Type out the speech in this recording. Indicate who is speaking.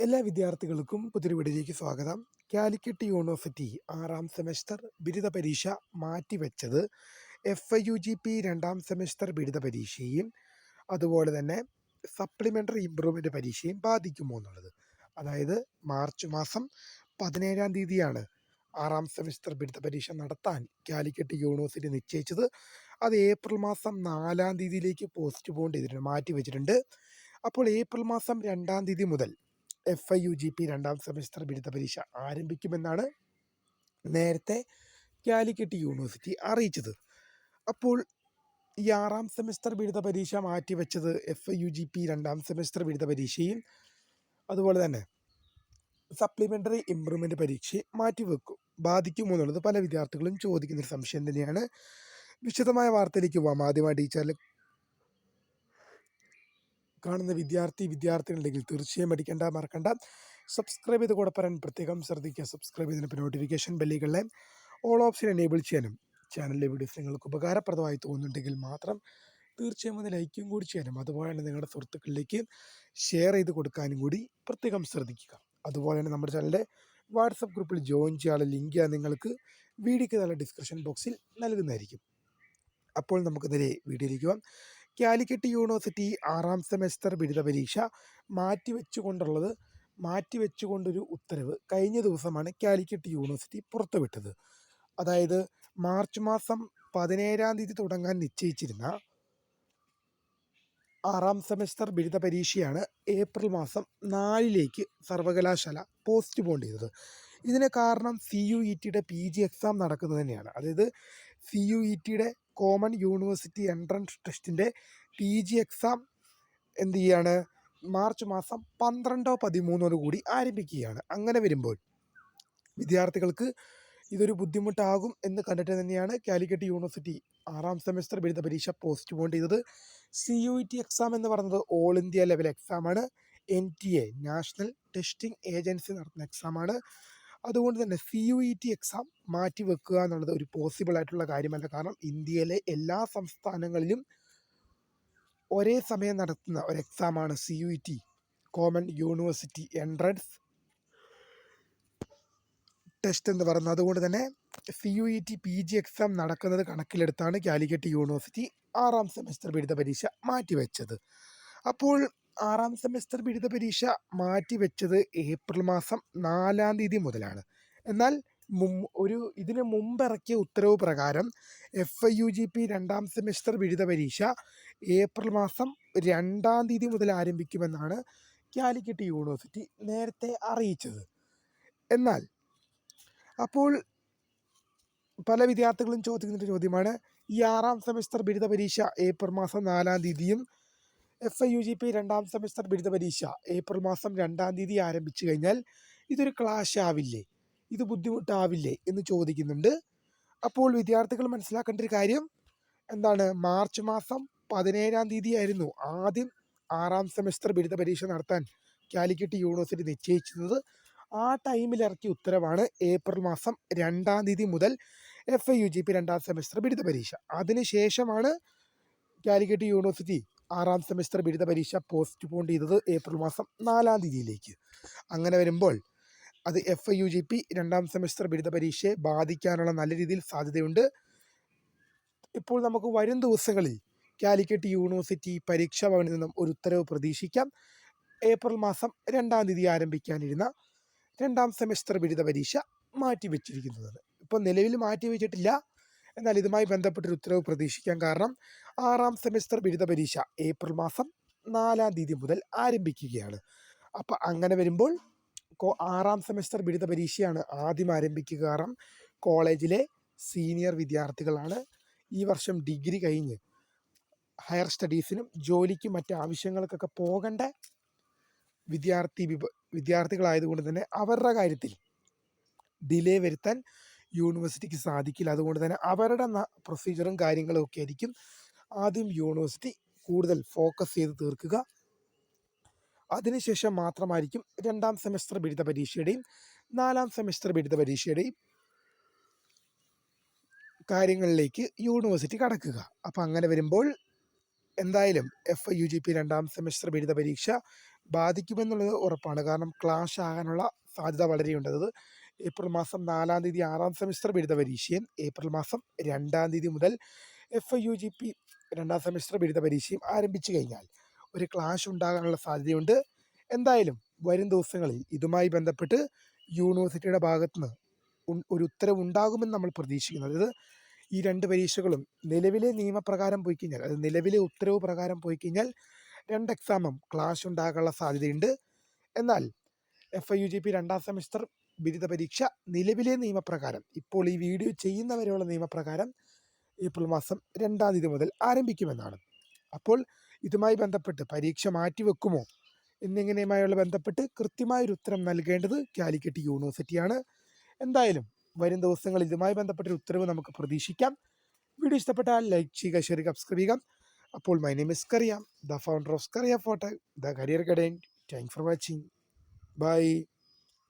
Speaker 1: എല്ലാ വിദ്യാർത്ഥികൾക്കും പുതിയൊരു സ്വാഗതം. കാലിക്കറ്റ് യൂണിവേഴ്സിറ്റി ആറാം സെമസ്റ്റർ ബിരുദ പരീക്ഷ മാറ്റിവെച്ചത് F I U G P രണ്ടാം സെമസ്റ്റർ ബിരുദ പരീക്ഷയും അതുപോലെ തന്നെ സപ്ലിമെന്ററി ഇമ്പ്രൂവ്മെന്റ് പരീക്ഷയും ബാധിക്കുമോ എന്നുള്ളത്. അതായത് മാർച്ച് മാസം പതിനേഴാം തീയതിയാണ് ആറാം സെമസ്റ്റർ ബിരുദ പരീക്ഷ നടത്താൻ കാലിക്കറ്റ് യൂണിവേഴ്സിറ്റി നിശ്ചയിച്ചത്. അത് ഏപ്രിൽ മാസം നാലാം തീയതിയിലേക്ക് പോസ്റ്റ് പോകേണ്ടി ചെയ്തിട്ടുണ്ട് മാറ്റി വെച്ചിട്ടുണ്ട് അപ്പോൾ ഏപ്രിൽ മാസം രണ്ടാം തീയതി മുതൽ F I U G P രണ്ടാം സെമസ്റ്റർ ബിരുദ പരീക്ഷ ആരംഭിക്കുമെന്നാണ് നേരത്തെ കാലിക്കറ്റ് യൂണിവേഴ്സിറ്റി അറിയിച്ചത്. അപ്പോൾ ഈ ആറാം സെമസ്റ്റർ ബിരുദ പരീക്ഷ മാറ്റിവെച്ചത് F I U G P രണ്ടാം സെമസ്റ്റർ ബിരുദ പരീക്ഷയും അതുപോലെ തന്നെ സപ്ലിമെന്ററി ഇമ്പ്രൂവ്മെന്റ് പരീക്ഷയെ മാറ്റിവെക്കും. ബാധിക്കുമോ എന്നുള്ളത് പല വിദ്യാർത്ഥികളും ചോദിക്കുന്നൊരു സംശയം തന്നെയാണ്. വിശദമായ വാർത്തയിലേക്ക് പോവാം. ആദ്യമായി ടീച്ചറിൽ കാണുന്ന വിദ്യാർത്ഥി വിദ്യാർത്ഥികളുണ്ടെങ്കിൽ തീർച്ചയായും അടിക്കേണ്ട മറക്കണ്ട. സബ്സ്ക്രൈബ് ചെയ്ത് കൂടെ പറയാൻ പ്രത്യേകം ശ്രദ്ധിക്കുക. സബ്സ്ക്രൈബ് ചെയ്തതിന് നോട്ടിഫിക്കേഷൻ ബെല്ലുകളിലെ ഓൾ ഓപ്ഷൻ എനേബിൾ ചെയ്യാനും ചാനലിലെ വീഡിയോസ് നിങ്ങൾക്ക് ഉപകാരപ്രദമായി തോന്നുന്നുണ്ടെങ്കിൽ മാത്രം തീർച്ചയായും അത് ലൈക്കും കൂടി ചെയ്യാനും. അതുപോലെ തന്നെ നിങ്ങളുടെ സുഹൃത്തുക്കളിലേക്ക് ഷെയർ ചെയ്ത് കൊടുക്കാനും കൂടി പ്രത്യേകം ശ്രദ്ധിക്കുക. അതുപോലെ തന്നെ നമ്മുടെ ചാനലിലെ വാട്സപ്പ് ഗ്രൂപ്പിൽ ജോയിൻ ചെയ്യാനുള്ള ലിങ്ക് നിങ്ങൾക്ക് വീഡിയോയ്ക്ക് നല്ല ഡിസ്ക്രിപ്ഷൻ ബോക്സിൽ നൽകുന്നതായിരിക്കും. അപ്പോൾ നമുക്ക് നേരെ വീഡിയോയിലേക്ക് കാലിക്കറ്റ് യൂണിവേഴ്സിറ്റി ആറാം സെമസ്റ്റർ ബിരുദ പരീക്ഷ മാറ്റിവെച്ചുകൊണ്ടുള്ളത് മാറ്റിവെച്ചുകൊണ്ടൊരു ഉത്തരവ് കഴിഞ്ഞ ദിവസമാണ് കാലിക്കറ്റ് യൂണിവേഴ്സിറ്റി പുറത്തുവിട്ടത്. അതായത് മാർച്ച് മാസം പതിനേഴാം തീയതി തുടങ്ങാൻ നിശ്ചയിച്ചിരുന്ന ആറാം സെമസ്റ്റർ ബിരുദ പരീക്ഷയാണ് ഏപ്രിൽ മാസം നാലിലേക്ക് സർവകലാശാല പോസ്റ്റ് പോണ്ട് ചെയ്തത്. ഇതിന് കാരണം സി യു ഇ ടിയുടെ പി ജി എക്സാം നടക്കുന്നത് തന്നെയാണ്. അതായത് സി യു ഇ ടിയുടെ കോമൺ യൂണിവേഴ്സിറ്റി എൻട്രൻസ് ടെസ്റ്റിന്റെ പി ജി എക്സാം എന്ത് ചെയ്യാണ്? മാർച്ച് മാസം പന്ത്രണ്ടോ പതിമൂന്നോട് കൂടി ആരംഭിക്കുകയാണ്. അങ്ങനെ വരുമ്പോൾ വിദ്യാർത്ഥികൾക്ക് ഇതൊരു ബുദ്ധിമുട്ടാകും എന്ന് കണ്ടിട്ട് തന്നെയാണ് കാലിക്കറ്റ് യൂണിവേഴ്സിറ്റി ആറാം സെമസ്റ്റർ ബിരുദ പരീക്ഷ പോസ്റ്റ് പോൺ ചെയ്തത്. സി യു ടി എക്സാം എന്ന് പറയുന്നത് all India level എക്സാമാണ്. N T A national testing agency നടത്തുന്ന എക്സാമാണ്. അതുകൊണ്ട് തന്നെ C U E T exam മാറ്റി വെക്കുക എന്നുള്ളത് ഒരു പോസിബിൾ ആയിട്ടുള്ള കാര്യമല്ല. കാരണം ഇന്ത്യയിലെ എല്ലാ സംസ്ഥാനങ്ങളിലും ഒരേ സമയം നടത്തുന്ന ഒരു എക്സാമാണ് C U E T common university entrance test എന്ന് പറയുന്നത്. അതുകൊണ്ട് തന്നെ C U E T P G exam നടക്കുന്നത് കണക്കിലെടുത്താണ് കാലിക്കറ്റ് യൂണിവേഴ്സിറ്റി ആറാം സെമസ്റ്റർ ബിരുദ പരീക്ഷ മാറ്റിവെച്ചത് അപ്പോൾ ആറാം സെമസ്റ്റർ ബിരുദ പരീക്ഷ മാറ്റിവെച്ചത് ഏപ്രിൽ മാസം നാലാം തീയതി മുതലാണ്. എന്നാൽ ഒരു ഇതിന് മുമ്പിറക്കിയ ഉത്തരവ് പ്രകാരം F I U G P രണ്ടാം സെമസ്റ്റർ ബിരുദ പരീക്ഷ ഏപ്രിൽ മാസം രണ്ടാം തീയതി മുതൽ ആരംഭിക്കുമെന്നാണ് കാലിക്കറ്റ് യൂണിവേഴ്സിറ്റി നേരത്തെ അറിയിച്ചത്. എന്നാൽ അപ്പോൾ പല വിദ്യാർത്ഥികളും ചോദിക്കുന്ന ചോദ്യമാണ് ഈ ആറാം സെമസ്റ്റർ ബിരുദ പരീക്ഷ ഏപ്രിൽ മാസം നാലാം തീയതിയും F I U G P രണ്ടാം സെമസ്റ്റർ ബിരുദ പരീക്ഷ. ഏപ്രിൽ മാസം രണ്ടാം തീയതി ആരംഭിച്ചു കഴിഞ്ഞാൽ ഇതൊരു ക്ലാഷ് ആവില്ലേ? ഇത് ബുദ്ധിമുട്ടാവില്ലേ? എന്ന് ചോദിക്കുന്നുണ്ട്. അപ്പോൾ വിദ്യാർത്ഥികൾ മനസ്സിലാക്കേണ്ട ഒരു കാര്യം എന്താണ്? മാർച്ച് മാസം പതിനേഴാം തീയതി ആയിരുന്നു ആദ്യം ആറാം സെമസ്റ്റർ ബിരുദ പരീക്ഷ നടത്താൻ കാലിക്കറ്റ് യൂണിവേഴ്സിറ്റി നിശ്ചയിച്ചിരുന്നത്. ആ ടൈമിൽ ഇറക്കിയ ഉത്തരവാണ് ഏപ്രിൽ മാസം രണ്ടാം തീയതി മുതൽ F I U G P രണ്ടാം സെമസ്റ്റർ ബിരുദ പരീക്ഷ. അതിനുശേഷമാണ് കാലിക്കറ്റ് യൂണിവേഴ്സിറ്റി ആറാം സെമസ്റ്റർ ബിരുദ പരീക്ഷ പോസ്റ്റ് പോൺ ചെയ്തത് ഏപ്രിൽ മാസം നാലാം തീയതിയിലേക്ക്. അങ്ങനെ വരുമ്പോൾ അത് F I U G P രണ്ടാം സെമസ്റ്റർ ബിരുദ പരീക്ഷയെ ബാധിക്കാനുള്ള നല്ല രീതിയിൽ സാധ്യതയുണ്ട്. ഇപ്പോൾ നമുക്ക് വരും ദിവസങ്ങളിൽ കാലിക്കറ്റ് യൂണിവേഴ്സിറ്റി പരീക്ഷാ ഭവനിൽ നിന്നും ഒരു ഉത്തരവ് പ്രതീക്ഷിക്കാം. ഏപ്രിൽ മാസം രണ്ടാം തീയതി ആരംഭിക്കാനിരുന്ന രണ്ടാം സെമസ്റ്റർ ബിരുദ പരീക്ഷ മാറ്റിവെച്ചിരിക്കുന്നത്. ഇപ്പോൾ നിലവിൽ മാറ്റിവെച്ചിട്ടില്ല. എന്നാൽ ഇതുമായി ബന്ധപ്പെട്ടൊരു ഉത്തരവ് പ്രതീക്ഷിക്കാൻ കാരണം ആറാം സെമിസ്റ്റർ ബിരുദ പരീക്ഷ ഏപ്രിൽ മാസം നാലാം തീയതി മുതൽ ആരംഭിക്കുകയാണ്. അപ്പോൾ അങ്ങനെ വരുമ്പോൾ ആറാം സെമിസ്റ്റർ ബിരുദ പരീക്ഷയാണ് ആദ്യം ആരംഭിക്കുക കാരണം കോളേജിലെ സീനിയർ വിദ്യാർത്ഥികളാണ് ഈ വർഷം ഡിഗ്രി കഴിഞ്ഞ് ഹയർ സ്റ്റഡീസിനും ജോലിക്കും മറ്റ് ആവശ്യങ്ങൾക്കൊക്കെ പോകേണ്ട വിദ്യാർത്ഥി വിദ്യാർത്ഥികളായതുകൊണ്ട് തന്നെ അവരുടെ കാര്യത്തിൽ ഡിലേ വരുത്താൻ യൂണിവേഴ്സിറ്റിക്ക് സാധിക്കില്ല. അതുകൊണ്ട് തന്നെ അവരുടെ പ്രൊസീജിയറും കാര്യങ്ങളും ഒക്കെ ആയിരിക്കും ആദ്യം യൂണിവേഴ്സിറ്റി കൂടുതൽ ഫോക്കസ് ചെയ്ത് തീർക്കുക. അതിനുശേഷം മാത്രമായിരിക്കും രണ്ടാം സെമസ്റ്റർ ബിരുദ പരീക്ഷയുടെയും നാലാം സെമസ്റ്റർ ബിരുദ പരീക്ഷയുടെയും കാര്യങ്ങളിലേക്ക് യൂണിവേഴ്സിറ്റി കടക്കുക. അപ്പോൾ അങ്ങനെ വരുമ്പോൾ എന്തായാലും F I U G P രണ്ടാം സെമസ്റ്റർ ബിരുദ പരീക്ഷ ബാധിക്കുമെന്നുള്ളത് ഉറപ്പാണ്. കാരണം ക്ലാഷ് ആകാനുള്ള സാധ്യത വളരെയുണ്ട്. അത് ഏപ്രിൽ മാസം നാലാം തീയതി ആറാം സെമിസ്റ്റർ ബിരുദ പരീക്ഷയും ഏപ്രിൽ മാസം രണ്ടാം തീയതി മുതൽ F I U G P രണ്ടാം സെമിസ്റ്റർ ബിരുദ പരീക്ഷയും ആരംഭിച്ചു കഴിഞ്ഞാൽ ഒരു ക്ലാഷ് ഉണ്ടാകാനുള്ള സാധ്യതയുണ്ട്. എന്തായാലും വരും ദിവസങ്ങളിൽ ഇതുമായി ബന്ധപ്പെട്ട് യൂണിവേഴ്സിറ്റിയുടെ ഭാഗത്തുനിന്ന് നിന്ന് ഒരു ഉത്തരവുണ്ടാകുമെന്ന് നമ്മൾ പ്രതീക്ഷിക്കുന്നു അതായത് ഈ രണ്ട് പരീക്ഷകളും നിലവിലെ നിയമപ്രകാരം പോയി കഴിഞ്ഞാൽ അത് നിലവിലെ ഉത്തരവ് പ്രകാരം പോയി കഴിഞ്ഞാൽ രണ്ട് എക്സാമും ക്ലാഷ് ഉണ്ടാകാനുള്ള സാധ്യതയുണ്ട്. എന്നാൽ F I U G P രണ്ടാം സെമിസ്റ്റർ ബിരുദ പരീക്ഷ നിലവിലെ നിയമപ്രകാരം. ഇപ്പോൾ ഈ വീഡിയോ ചെയ്യുന്നവരെയുള്ള നിയമപ്രകാരം ഏപ്രിൽ മാസം രണ്ടാം തീയതി മുതൽ ആരംഭിക്കുമെന്നാണ്. അപ്പോൾ ഇതുമായി ബന്ധപ്പെട്ട് പരീക്ഷ മാറ്റിവെക്കുമോ എന്നിങ്ങനെയുമായുള്ള ബന്ധപ്പെട്ട് കൃത്യമായൊരു ഉത്തരം നൽകേണ്ടത് കാലിക്കറ്റ് യൂണിവേഴ്സിറ്റിയാണ്. എന്തായാലും വരും ദിവസങ്ങളിൽ ഇതുമായി ബന്ധപ്പെട്ടൊരു ഉത്തരവ് നമുക്ക് പ്രതീക്ഷിക്കാം. വീഡിയോ ഇഷ്ടപ്പെട്ടാൽ ലൈക്ക് ചെയ്യുക ഷെയർ സബ്സ്ക്രൈബ് ചെയ്യുക. അപ്പോൾ my name is Kariyam the founder of Kariya photo the career guidance thank for watching. Bye.